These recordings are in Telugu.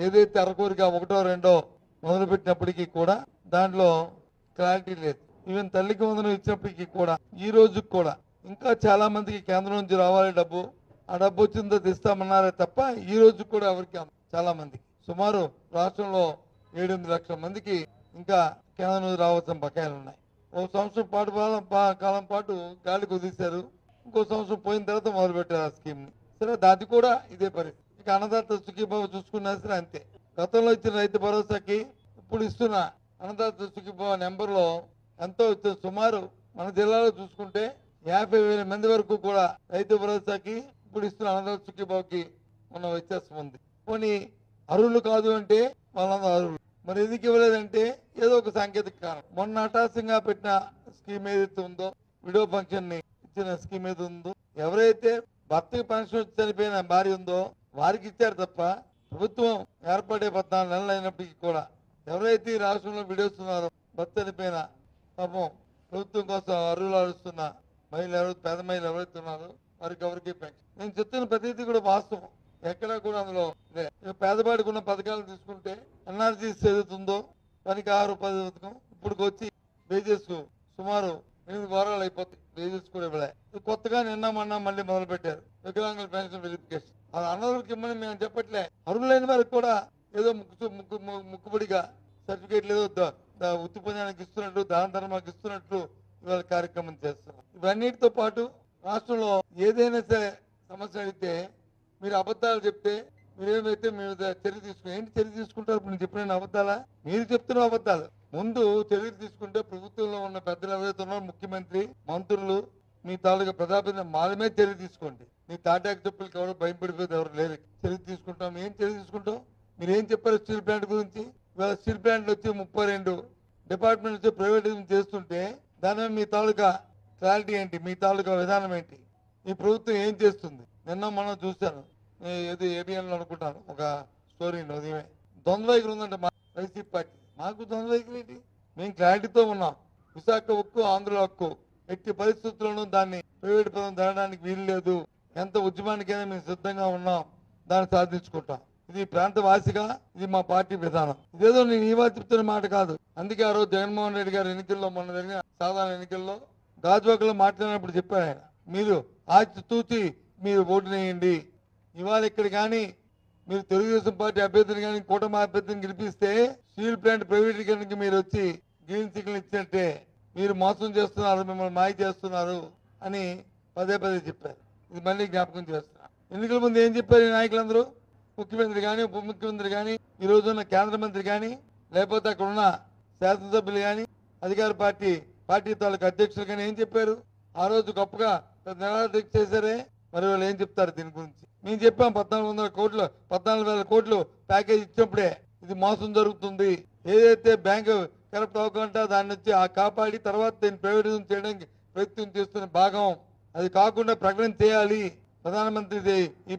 ఏదైతే అరకూరిక ఒకటో రెండో మొదలుపెట్టినప్పటికీ కూడా దాంట్లో క్లారిటీ లేదు. ఈవెన్ తల్లికి వందనం ఇచ్చినప్పటికీ కూడా ఈ రోజుకి కూడా. ఇంకా చాలా మందికి కేంద్రం నుంచి రావాలి డబ్బు. ఆ డబ్బు వచ్చిన తర్వాత ఇస్తామన్నారే తప్ప ఈ రోజు కూడా ఎవరికి చాలా మందికి. సుమారు రాష్ట్రంలో ఏడెనిమిది లక్షల మందికి ఇంకా కేంద్రం నుంచి రావాల్సిన బకాయిలు ఉన్నాయి. ఓ సంవత్సరం పాటు కాలం పా- కాలం పాటు గాలి కుదిశారు. ఇంకో సంవత్సరం పోయిన తర్వాత మొదలుపెట్టారు ఆ స్కీమ్ని. సరే దాది కూడా ఇదే పరిస్థితి. అన్నదాత సుఖీభావ చూసుకున్నా సరే అంతే. గతంలో ఇచ్చిన రైతు భరోసాకి ఇప్పుడు ఇస్తున్న అన్నదాత సుఖీభావ నెంబర్లో ఎంతో సుమారు మన జిల్లాలో చూసుకుంటే యాభై వేల మంది వరకు కూడా రైతు భరోసాకి ఇప్పుడు ఇస్తున్న అన్నదాత సుఖీభావకి ఉన్న వ్యత్యాసం ఉంది. పోనీ అర్హులు కాదు అంటే వాళ్ళందరూ అర్హులు మరి ఎందుకు ఇవ్వలేదంటే ఏదో ఒక సాంకేతిక కారణం. మొన్న అటాసంగా పెట్టిన స్కీమ్ ఏదైతే ఉందో విడో ఫంక్షన్ని ఇచ్చిన స్కీమ్ ఏది ఉందో ఎవరైతే భర్తకి పెన్షన్ వచ్చి చనిపోయిన భార్య ఉందో వారికి ఇచ్చారు తప్ప ప్రభుత్వం ఏర్పడే పద్నాలుగు నెలలు అయినప్పటికీ కూడా ఎవరైతే ఈ రాష్ట్రంలో విడేస్తున్నారో భర్త చనిపోయిన పాపం ప్రభుత్వం కోసం అర్హులు అరుస్తున్న మహిళలు ఎవరు పేద మహిళలు ఎవరైతే ఉన్నారో వారికి ఎవరికి పెన్షన్. నేను చెప్తున్న ప్రతిదీ కూడా వాస్తవం. ఎక్కడా కూడా అందులో పేదవాడికి ఉన్న పథకాలు తీసుకుంటే ఎన్ఆర్జీ ఏదైతుందో పనికి ఆరు పది పథకం ఇప్పుడు వచ్చి వేజెస్ సుమారు ఎనిమిది వారాలు అయిపోతాయి. వేజెస్ కూడా ఇవ్వలే. కొత్తగా నిన్న మొన్న మళ్ళీ మొదలు పెట్టారు వికలాంగుల పెన్షన్ వెరిఫికేషన్ అది అన్నదరికి ఇమ్మని మేము చెప్పట్లే. అరువులైన వారికి కూడా ఏదో ముక్కు ముక్కు ముక్కుబడిగా సర్టిఫికేట్ ఏదో ఉత్తి పొందడానికి ఇస్తున్నట్టు దాన ధర్మానికి ఇస్తున్నట్లు ఇవాళ కార్యక్రమం చేస్తున్నాం. ఇవన్నిటితో పాటు రాష్ట్రంలో ఏదైనా సరే సమస్య అడిగితే మీరు అబద్ధాలు చెప్తే మీరేమైతే మీరు చర్య తీసుకుని ఏంటి చర్య తీసుకుంటారు? ఇప్పుడు నేను చెప్పిన అబద్ధాలా? మీరు చెప్తున్న అబద్ధాలు. ముందు చర్యలు తీసుకుంటే ప్రభుత్వంలో ఉన్న పెద్దలు ఎవరైతే ఉన్నారో ముఖ్యమంత్రి మంత్రులు మీ తాలూకా ప్రజాప్రతినిధి మాత్రమే చర్య తీసుకోండి. మీ తాటాకు చెప్పులకి ఎవరు భయపడిపోతే ఎవరు లేరు. చర్య తీసుకుంటాం. ఏం చర్య తీసుకుంటాం? మీరు ఏం చెప్పారు స్టీల్ ప్లాంట్ గురించి? ఇవాళ స్టీల్ ప్లాంట్ వచ్చి ముప్పై రెండు డిపార్ట్మెంట్ వచ్చి ప్రైవేటైజేషన్ చేస్తుంటే దాని మీ తాలూకా క్లారిటీ ఏంటి? మీ తాలూకా విధానం ఏంటి? ఈ ప్రభుత్వం ఏం చేస్తుంది? నిన్న మనం చూశాను. ఏది ఏబిఎన్లో అనుకుంటాను. ఒక స్టోరీ ఉదయమే ద్వంద్వ వైఖరి ఉందంటే మా వైసీపీ పార్టీ. మాకు ద్వంద్వ వైఖరి ఏంటి? మేము క్లారిటీతో ఉన్నాం. విశాఖ హక్కు ఆంధ్ర హక్కు. ఎట్టి పరిస్థితుల్లోనూ దాన్ని ప్రైవేట్ పదం జరగడానికి వీలు లేదు. ఎంత ఉద్యమానికైనా మేము సిద్ధంగా ఉన్నాం. దాన్ని సాధించుకుంటాం. ఇది ప్రాంత వాసిగా ఇది మా పార్టీ విధానం. ఇదేదో నేను ఇవాళ చెప్తున్న మాట కాదు. అందుకే ఆ రోజు జగన్మోహన్ రెడ్డి గారి ఎన్నికల్లో మొన్న జరిగిన సాధారణ ఎన్నికల్లో గాజువాకలో మాట్లాడినప్పుడు చెప్పారు ఆయన. మీరు ఆచి తూచి మీరు ఓటు వేయండి. ఇవాళ ఇక్కడ కానీ మీరు తెలుగుదేశం పార్టీ అభ్యర్థిని కానీ కూటమి అభ్యర్థిని గెలిపిస్తే స్టీల్ ప్లాంట్ ప్రైవేటీకరణకి మీరు వచ్చి గ్రీన్ సిగ్నల్ ఇచ్చినట్టే మీరు మోసం చేస్తున్నారు మిమ్మల్ని మాయ చేస్తున్నారు అని పదే పదే చెప్పారు. ఇది మళ్ళీ జ్ఞాపకం చేస్తున్నా. ఎన్నికల ముందు ఏం చెప్పారు ఈ నాయకులందరూ? ముఖ్యమంత్రి కానీ ఉప ముఖ్యమంత్రి కానీ ఈ రోజు ఉన్న కేంద్ర మంత్రి కానీ లేకపోతే అక్కడ ఉన్న శాసనసభ్యులు కానీ అధికార పార్టీ పార్టీ తాలూకు అధ్యక్షులు కానీ ఏం చెప్పారు? ఆ రోజు గొప్పగా పెద్ద నిరాదీక్ష చేశారే. మరి వాళ్ళు ఏం చెప్తారు దీని గురించి? మేము చెప్పాం పద్నాలుగు వందల కోట్లు పద్నాలుగు వేల కోట్లు ప్యాకేజ్ ఇచ్చినప్పుడే ఇది మోసం జరుగుతుంది. ఏదైతే బ్యాంకు కరప్ట్ అవ్వకుండా దాని నుంచి ఆ కాపాడి తర్వాత దీన్ని ప్రైవేటైజేషన్ చేయడానికి ప్రయత్నం చేస్తున్న భాగం. అది కాకుండా ప్రకటన చేయాలి. ప్రధానమంత్రి ఈ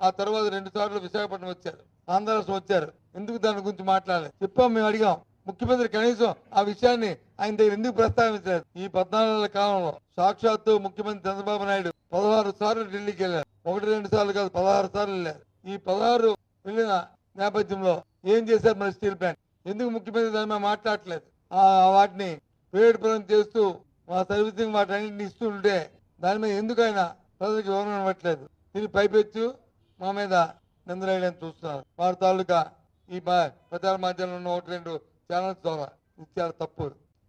ఆ తర్వాత రెండు సార్లు విశాఖపట్నం వచ్చారు. ఆంధ్ర వచ్చారు. ఎందుకు దాని గురించి మాట్లాడాలి చెప్పాం మేము అడిగాం. ముఖ్యమంత్రి కనీసం ఆ విషయాన్ని ఆయన దగ్గర ఎందుకు ప్రస్తావించలేదు? ఈ పద్నాలుగు కాలంలో సాక్షాత్తు ముఖ్యమంత్రి చంద్రబాబు నాయుడు పదహారు సార్లు ఢిల్లీకి వెళ్ళారు. ఒకటి రెండు సార్లు కాదు పదహారు సార్లు వెళ్ళారు. ఈ పదహారు వెళ్ళిన నేపథ్యంలో ఏం చేశారు మరి స్టీల్ ప్లాంట్? ఎందుకు ముఖ్యమంత్రి దాని మీద మాట్లాడట్లేదు? ఆ వాటిని ప్రైవేట్ చేస్తూ మా సర్వీసింగ్ వాటన్నింటిని ఇస్తుంటే దాని మీద ఎందుకు ఆయన ప్రజలకు వివరణ ఇవ్వట్లేదు? దీన్ని పైపెచ్చు మా మీద నిందలేయడానికి చూస్తున్నారు. వారి తాలూకా ఈ ప్రచార మాధ్యమంలో ఉన్న ఒకటి రెండు ఛానల్స్ ద్వారా ఇది చాలా తప్పు.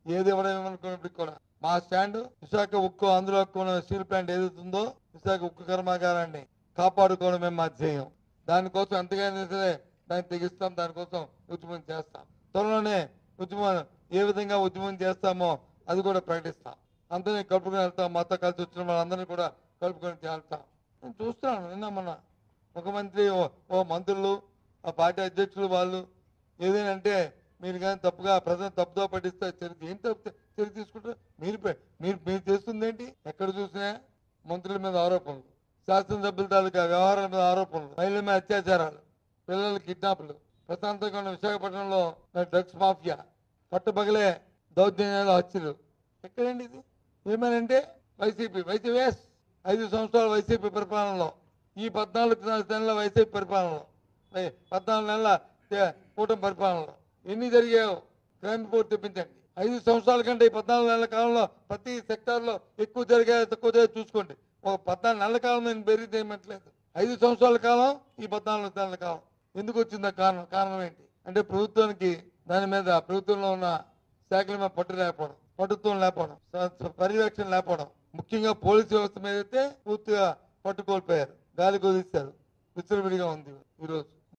ఏది ఇవ్వడమనుకున్నప్పటికీ కూడా మా స్టాండ్ విశాఖ ఉక్కు అందులో స్టీల్ ప్లాంట్ ఏదైతుందో విశాఖ ఉక్కు కర్మాగారాన్ని కాపాడుకోవడమే మా ధ్యేయం. దానికోసం ఎంతగానో సరే దాన్ని తెగిస్తాం దానికోసం ఉద్యమం చేస్తాం. త్వరలోనే ఉద్యమం ఏ విధంగా ఉద్యమం చేస్తామో అది కూడా ప్రకటిస్తాం. అందరినీ కలుపుకొని వెళ్తాం మాతో కలిసి వచ్చిన వాళ్ళందరినీ కూడా కలుపుకొని చేస్తాం నేను చూస్తున్నాను నిన్న మొన్న ముఖ్యమంత్రి ఓ- ఓ మంత్రులు ఆ పార్టీ అధ్యక్షులు వాళ్ళు ఏదైనా అంటే మీరు కానీ తప్పుగా ప్రజలు తప్పుదో పట్టిస్తే చర్య ఏం తప్పు చర్య తీసుకుంటారు? మీరు మీరు మీరు చేస్తుంది ఏంటి ఎక్కడ చూసినా మంత్రుల మీద ఆరోపణలు. శాసనసభ్యుల తాలూకా వ్యవహారాల మీద ఆరోపణలు. మహిళల మీద అత్యాచారాలు. పిల్లల కిడ్నాప్లు. ప్రశాంతంగా ఉన్న విశాఖపట్నంలో డ్రగ్స్ మాఫియా. పట్టపగలే దౌర్జన్యాలు హత్యలు. ఎక్కడండి ఇది? ఏమనంటే వైసీపీ వైసీపీ వైసీపీఎస్ ఐదు సంవత్సరాల వైసీపీ పరిపాలనలో. ఈ పద్నాలుగు నెలల వైసీపీ పరిపాలనలో. పద్నాలుగు నెలల కూటమి పరిపాలనలో. ఎన్ని జరిగాయో క్రైమ్ రిపోర్ట్ తెప్పించండి. ఐదు సంవత్సరాల కంటే ఈ పద్నాలుగు నెలల కాలంలో ప్రతి సెక్టార్లో ఎక్కువ జరిగాయో తక్కువ జరిగే చూసుకోండి. ఒక పద్నాలుగు నెలల కాలం నేను బెరీ చేయమట్లేదు ఐదు సంవత్సరాల కాలం ఈ పద్నాలుగు నెలల కాలం. ఎందుకు వచ్చిందా కారణం కారణం ఏంటి? అంటే ప్రభుత్వానికి దాని మీద ప్రభుత్వంలో ఉన్న శాఖల మీద పట్టు లేకపోవడం పట్టుత్వం లేకపోవడం పర్యవేక్షణ లేకపోవడం. ముఖ్యంగా పోలీసు వ్యవస్థ మీద అయితే పూర్తిగా పట్టుకోల్పోయారు. గాలి కుదిస్తారు. విచ్చలవిడిగా ఉంది ఈరోజు.